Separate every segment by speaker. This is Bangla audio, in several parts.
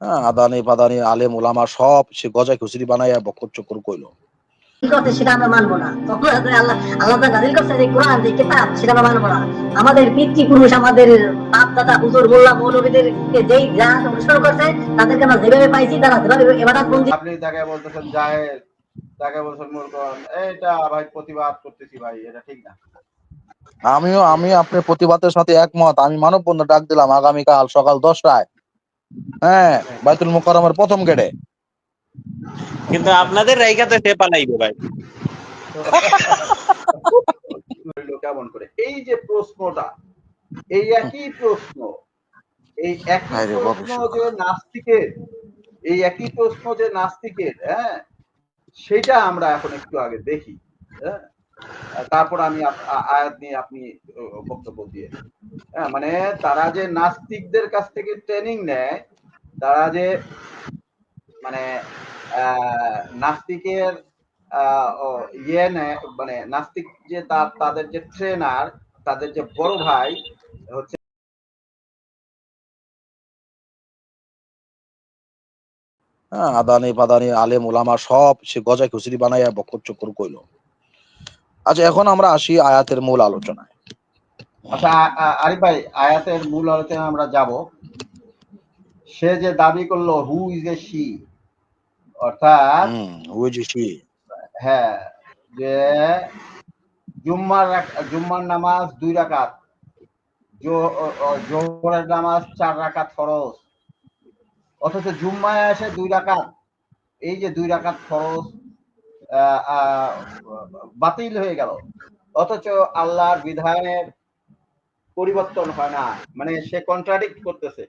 Speaker 1: হ্যাঁ আদানি পাদানি আলেম ওলামা সব সে গজায় খুচরি বানাইয়া বকর চক্কর কইলো।
Speaker 2: কি করছে সেটা আমরা মানবো না। তখন আল্লাহ আল্লাহ তাআলা করছে যে কোরআন যে কিতাব সেটা আমরা মানবো না। আমাদের পিতৃপুরুষ আমাদের বাপ দাদা হুজুর মোল্লা মৌলবীদেরকে যেই যা অনুসরণ করছে তাদেরকে আমরা যেভাবে পাইছি তারা যেভাবে এবাদাত বন্দি
Speaker 3: আপনি তাকে বলতেছেন জাহেল তাকে বলছেন এটা ভাই প্রতিবাদ করতেছি ভাই এটা ঠিক না।
Speaker 1: আমিও আমি আপনার প্রতিবাদের সাথে একমত আমি মানব বন্ধ ডাক দিলাম আগামীকাল সকাল দশটায়। হ্যাঁ বাইতুল মোকাররমের প্রথম গেটে।
Speaker 4: কিন্তু আপনাদের রাইখাতে সে পালাইবে ভাই।
Speaker 3: কেমন করে? এই যে প্রশ্নটা এই একই প্রশ্ন এই একই প্রশ্ন যে নাস্তিকের এই একই প্রশ্ন যে নাস্তিকের হ্যাঁ সেটা আমরা এখন একটু আগে দেখি হ্যাঁ। তারপর আমি আয়াত নিয়ে আপনি বক্তব্য দিয়ে হ্যাঁ মানে তারা যে নাস্তিকদের কাছ থেকে ট্রেনিং নেয়, তারা যে মানে নাস্তিকের ইয়ে নেয় মানে নাস্তিক যে তার তাদের যে ট্রেনার তাদের যে বড় ভাই, হচ্ছে
Speaker 1: হ্যাঁ আদানি পাদানি আলেম ওলামা সব সে গজায় খুচরি বানাইয়া বকর চক্কর কইলো। আচ্ছা এখন আমরা আসি আয়াতের মূল আলোচনায়।
Speaker 3: আচ্ছা আরিফ ভাই আয়াতের মূল আলোচনা আমরা যাব। সে যে দাবি করল হু ইজ এ শি অর্থাৎ
Speaker 1: হুম ওই যে সে
Speaker 3: হ্যাঁ যে জুম্মার জুম্মার নামাজ দুই রাকাত জোহরের নামাজ চার রাকাত ফরজ। অথচ জুম্মায় আসে দুই রাকাত। এই যে দুই রাকাত ফরজ বাতিল হয়ে গেল। অথচ আল্লাহর বিধানের পরিবর্তন হয় না। মানে সে কন্ট্রাডিক্ট করতেছে।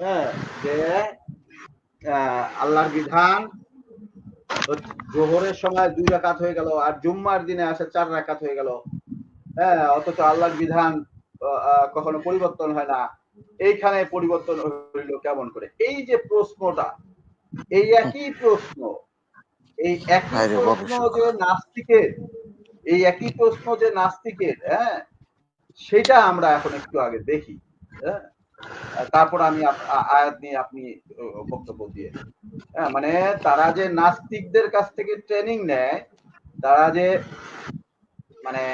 Speaker 3: হ্যাঁ যে আল্লাহর বিধান জোহরের সময় দুই রাকাত হয়ে গেল আর জুম্মার দিনে আসে চার রাকাত হয়ে গেল। হ্যাঁ অথচ আল্লাহর বিধান কখনো পরিবর্তন হয় না। এইখানে পরিবর্তন হইল কেমন করে? এই যে প্রশ্নটা, এই একই প্রশ্ন এই একই
Speaker 1: হায়।
Speaker 3: প্রশ্ন যে নাস্তিকের এই একই প্রশ্ন যে নাস্তিকের হ্যাঁ সেটা আমরা এখন একটু আগে দেখি হ্যাঁ তারপর আমি আয়াত নিয়ে আপনি বক্তব্য দিয়ে হ্যাঁ মানে তারা যে নাস্তিকদের কাছ থেকে ট্রেনিং নেয় তারা যে মানে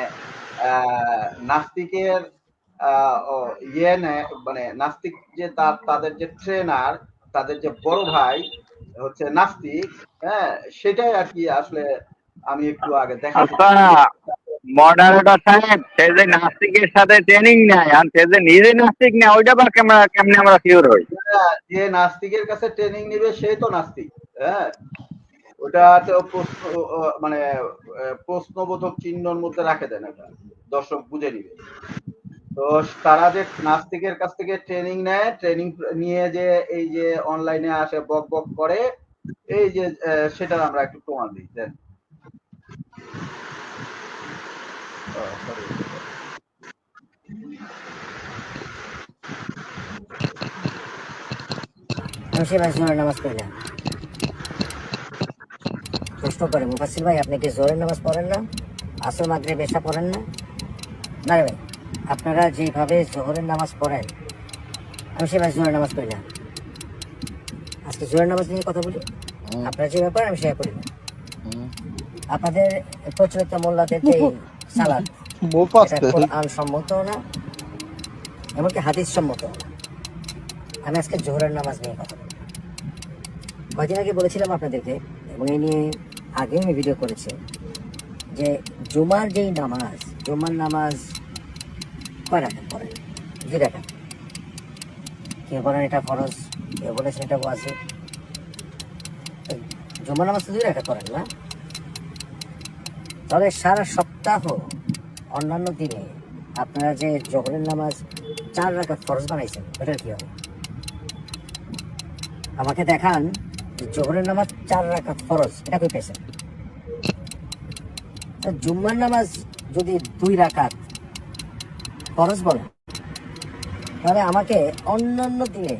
Speaker 3: আহ, নাস্তিকের ইয়ে নেয় মানে নাস্তিক যে তার তাদের যে ট্রেনার তাদের যে বড় ভাই হচ্ছে নাস্তিক হ্যাঁ সেটাই আর কি আসলে আমি একটু আগে দেখা
Speaker 5: মডারেটর সাহেব সে যে নাস্তিকের সাথে ট্রেনিং নেয় আর সে যে নিজে নাস্তিক নেয় ওইটা বা কেমন কেমনে আমরা শিওর হই?
Speaker 3: যে নাস্তিকের কাছে ট্রেনিং নিবে সেই তো নাস্তিক হ্যাঁ। ওটা তো প্রশ্ন মানে প্রশ্নবোধক চিহ্নর মধ্যে রাখে দেন এটা দর্শক বুঝে নিবে। তো তারা যে নাস্তিকের কাছ থেকে ট্রেনিং নেয় ট্রেনিং নিয়ে যে এই যে অনলাইনে আসে, বক বক করে, এই যে সেটা আমরা একটু প্রমাণ দিই, দেন।
Speaker 2: প্রশ্ন করে মুফাসিল ভাই, আপনি কি জোরের নামাজ পড়েন না? আসর মাগরে বেশা পড়েন না? না ভাই। আপনারা যেভাবে জোহরের নামাজ পড়েন আমি সেভাবে জোহরের নামাজ পড়ি না। আজকে জোহরের নামাজ নিয়ে কথা বলি? আপনারা যে ব্যাপার আমি সেটা করি না। আপনাদের প্রচলিত মোল্লাদের যে সালাদ কোরআন সম্মত না এমনকি হাদিস সম্মত আমি আজকে জোহরের নামাজ নিয়ে কথা বলব। কয়দিন আগে বলেছিলাম আপনাদেরকে এবং এই নিয়ে আগেও আমি ভিডিও করেছি যে জুমার যেই নামাজ জুমার নামাজ কয় রাখা রাখা কেউ বলেন এটা ফরজ কেউ বলেছেন এটা নামাজ দুই রাখা না। তবে সারা সপ্তাহ অন্যান্য দিনে আপনারা যে জহরের নামাজ চার রাকাত ফরজ বানাইছেন এটার কি হবে? আমাকে দেখান যে নামাজ চার রাকাত ফরজ, এটা কই পেয়েছেন? জুম্মার নামাজ যদি দুই রাকাত ফরজ তাহলে আমাকে অন্যান্য দিনে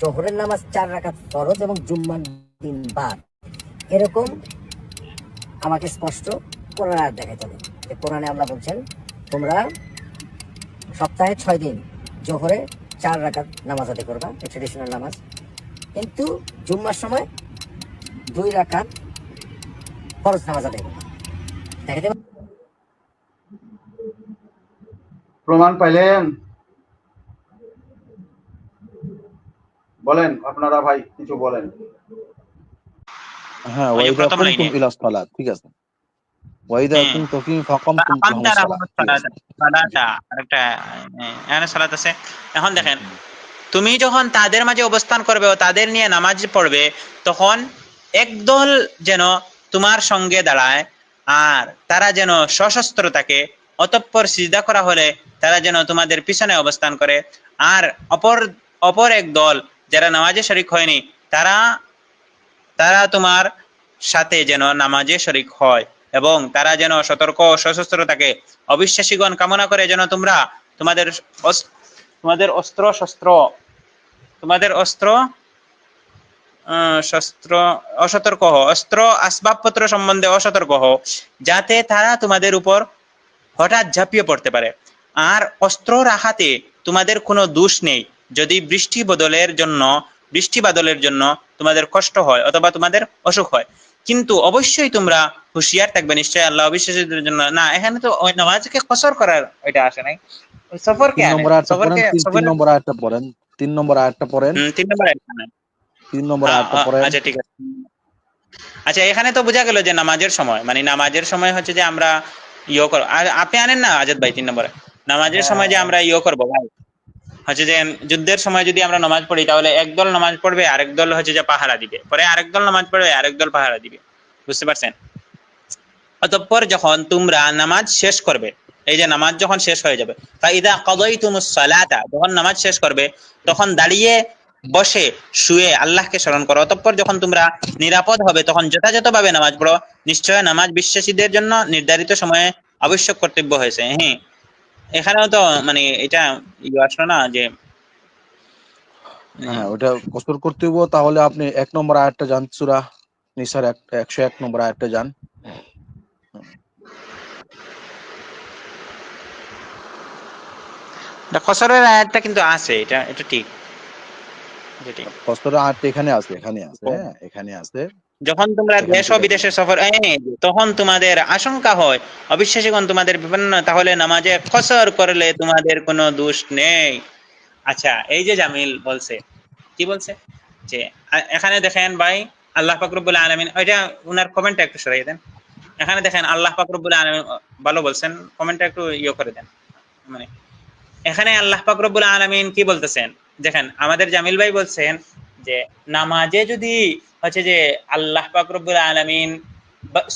Speaker 2: জোহরের নামাজ চার ফরজ এবং দিন এরকম আমাকে স্পষ্ট কোরআন হবে। যে কোরআনে বলছেন, তোমরা সপ্তাহে ছয় দিন জোহরে চার রাকাত নামাজ আদায় করবা ট্রেডিশনাল নামাজ। কিন্তু জুম্মার সময় দুই রাকাত ফরজ নামাজ আদায় করবে। দেখাতে
Speaker 3: প্রমাণ পাইলেন বলেন আপনারা ভাই কিছু বলেন
Speaker 1: হ্যাঁ ওয়াইদা কুনতুম ইলা সালাত ঠিক আছে ওয়াইদা
Speaker 4: হ্যাঁ।
Speaker 1: কুনতুম ফি ফাকামতুম লাহুম
Speaker 4: ফাকামতা
Speaker 1: সালাত
Speaker 4: লাহুমুস
Speaker 1: ঠিক আছে।
Speaker 4: সালাতা। সালাতা, আরেকটা এখানে সালাত আছে এখন দেখেন তুমি যখন তাদের মাঝে অবস্থান করবে ও তাদের নিয়ে নামাজ পড়বে তখন একদল যেন তোমার সঙ্গে দাঁড়ায় আর তারা যেন সশস্ত্র থাকে অতঃপর সিজদা করা হলে তারা যেন তোমাদের পিছনে অবস্থান করে। আর অপর অপর এক দল যারা নামাজে শরিক হয়নি, তারা তারা তোমার সাথে যেন নামাজে শরিক হয় এবং তারা যেন সতর্ক সশস্ত্র থাকে অবিশ্বাসীগণ কামনা করে যেন তোমরা তোমাদের তোমাদের অস্ত্র শস্ত্র, তোমাদের অস্ত্র শস্ত্র অসতর্ক হও, অস্ত্র আসবাবপত্র সম্বন্ধে অসতর্ক হও, যাতে তারা তোমাদের উপর হঠাৎ ঝাঁপিয়ে পড়তে পারে। আর অস্ত্র রাখাতে তোমাদের কোনো দোষ নেই। যদি বৃষ্টি বদলের জন্য বৃষ্টি বাদলের জন্য তোমাদের কষ্ট হয় অথবা তোমাদের অসুখ হয়। কিন্তু অবশ্যই তোমরা হুঁশিয়ার থাকবে নিশ্চয়ই আল্লাহ অবিশ্বাসীদের জন্য। না এখানে তো ওই নামাজকে কসর করার ওইটা আসে নাই। ওই সফরকে
Speaker 1: তিন নম্বর আয়াতটা পড়েন তিন- নম্বর আয়াতটা পড়েন তিন নম্বর আয়াতটা
Speaker 4: তিন নম্বর
Speaker 1: আয়াতটা পড়েন।
Speaker 4: আচ্ছা ঠিক আছে। আচ্ছা এখানে তো বোঝা গেল যে নামাজের সময় মানে নামাজের সময় হচ্ছে যে আমরা ইয়ে করো। আর আপনি আনেন না আজাদ ভাই তিন নম্বরে? নামাজের সময় যে আমরা ইয়ে করব ভাই হচ্ছে যে যুদ্ধের সময় যদি আমরা নামাজ পড়ি তাহলে একদল নামাজ পড়বে আরেক দল হচ্ছে যে পাহারা দিবে। পরে আরেক দল নামাজ পড়বে আরেক দল পাহারা দিবে। বুঝতে পারছেন? অতঃপর যখন তোমরা নামাজ শেষ করবে এই যে নামাজ যখন শেষ হয়ে যাবে ফাইদা কাদাইতুমুস সালাতা যখন নামাজ শেষ করবে তখন দাঁড়িয়ে বসে শুয়ে আল্লাহকে স্মরণ করো। অতঃপর যখন তোমরা নিরাপদ হবে তখন যথাযথভাবে নামাজ পড়ো। নিশ্চয় নামাজ বিশ্বাসীদের জন্য নির্ধারিত সময়ে আবশ্যক কর্তব্য হয়েছে। হ্যাঁ এখানেও তো মানে এটা আসলো না যে
Speaker 1: হ্যাঁ ওটা কসর করতে হইব তাহলে আপনি এক নম্বর আয়াতটা যান সূরা নিসার একশো এক নম্বর আয়াতটা যান।
Speaker 4: এটা খসরের আয়াতটা কিন্তু আছে এটা এটা ঠিক। এটা ঠিক
Speaker 1: কসরের এখানে আছে এখানে আছে হ্যাঁ এখানে আছে।
Speaker 4: যখন তোমরা দেশ ও বিদেশে সফর তখন তোমাদের আশঙ্কা হয়। অবিশ্বাসীগণ তোমাদের বিপন্ন তাহলে নামাজে করলে তোমাদের কোনো দোষ নেই। আচ্ছা এই যে জামিল বলছে কি বলছে? যে এখানে দেখেন ভাই আল্লাহ ফাকরুবুল আলমিন ওইটা উনার কমেন্টটা একটু সরাই দেন। এখানে দেখেন আল্লাহ ফাকরুবুল আলমিন ভালো বলছেন কমেন্টটা একটু ইয়ে করে দেন। মানে এখানে আল্লাহ ফাকরুবুল আলমিন কি বলতেছেন? দেখেন, আমাদের জামিল ভাই বলছেন যে নামাজে যদি হচ্ছে যে আল্লাহ পাকরবুল আলমিন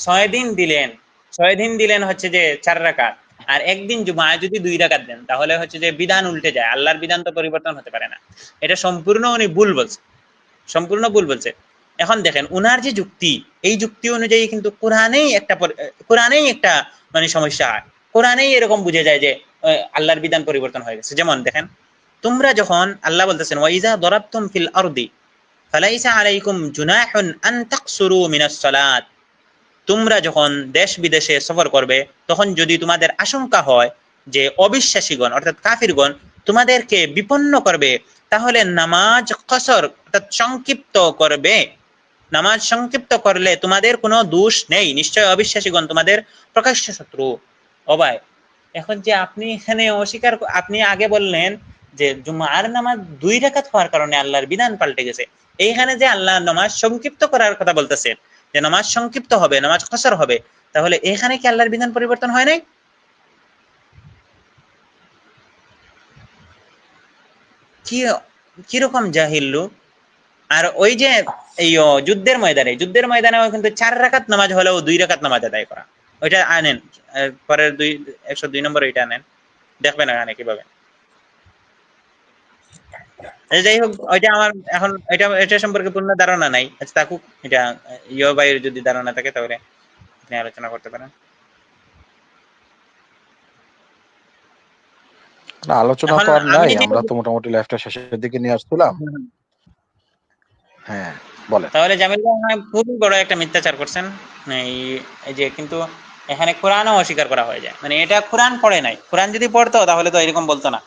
Speaker 4: ছয় দিন দিলেন, ছয় দিন দিলেন হচ্ছে যে চার রাকাত, আর একদিন জুমায় যদি দুই রাকাত দেন, তাহলে হচ্ছে যে বিধান উল্টে যায়, আল্লাহর বিধান তো পরিবর্তন হতে পারে না। এটা সম্পূর্ণ উনি ভুল বলছে, সম্পূর্ণ ভুল বলছে। এখন দেখেন, উনার যে যুক্তি, এই যুক্তি অনুযায়ী কিন্তু কোরআনেই একটা কোরআনেই একটা মানে সমস্যা হয়। কোরআনেই এরকম বুঝে যায় যে আল্লাহর বিধান পরিবর্তন হয়ে গেছে। যেমন দেখেন তোমরা যখন আল্লাহ বলতেছেন ওয়াইজা দরাবতুম ফিল আরদি, ফালাইসা আলাইকুম জুনাহুন আন তাকসুরু মিনাস সালাত। তোমরা যখন দেশ বিদেশে সফর করবে, তখন যদি তোমাদের আশঙ্কা হয় যে অবিশ্বাসীগণ, অর্থাৎ কাফিরগণ, তোমাদেরকে বিপন্ন করবে, তাহলে নামাজ কসর, অর্থাৎ সংক্ষিপ্ত করবে। নামাজ সংক্ষিপ্ত করলে তোমাদের কোনো দোষ নেই। নিশ্চয় অবিশ্বাসীগণ তোমাদের প্রকাশ্য শত্রু। অবায় এখন যে আপনি এখানে অস্বীকার আপনি আগে বললেন যে জুমার নামাজ দুই রাকাত হওয়ার কারণে আল্লাহর বিধান পাল্টে গেছে। এইখানে যে আল্লাহ নামাজ সংক্ষিপ্ত করার কথা বলতেছেন যে নামাজ সংক্ষিপ্ত হবে, নামাজ কসর হবে, তাহলে এখানে কি আল্লাহর বিধান পরিবর্তন হয় নাই? কি, কীরকম জাহিল লোক? আর ওই যে এই যুদ্ধের ময়দানে, যুদ্ধের ময়দানেও কিন্তু চার রাকাত নামাজ হলেও দুই রাকাত নামাজ আদায় করা। ওইটা আনেন পরের দুই, একশো দুই নম্বর ওইটা আনেন। দেখবেন এখানে কীভাবে। যাই হোক ওইটা আমার এখন এটা এটা সম্পর্কে পূর্ণ ধারণা নাই। আচ্ছা থাকুক এটা ইয় ভাইয়ের যদি ধারণা থাকে তাহলে আপনি আলোচনা করতে পারেন।
Speaker 1: না আলোচনা তো আর নাই আমরা তো মোটামুটি লাইফটা শেষের দিকে নিয়ে আসছিলাম। হ্যাঁ বলেন।
Speaker 4: তাহলে জামিল ভাই মনে খুবই বড় একটা মিথ্যাচার করছেন। এই যে কিন্তু এখানে কোরআনও অস্বীকার করা হয়ে যায়। মানে এটা কোরআন পড়ে নাই। কোরআন যদি পড়তো তাহলে তো এরকম বলতো না।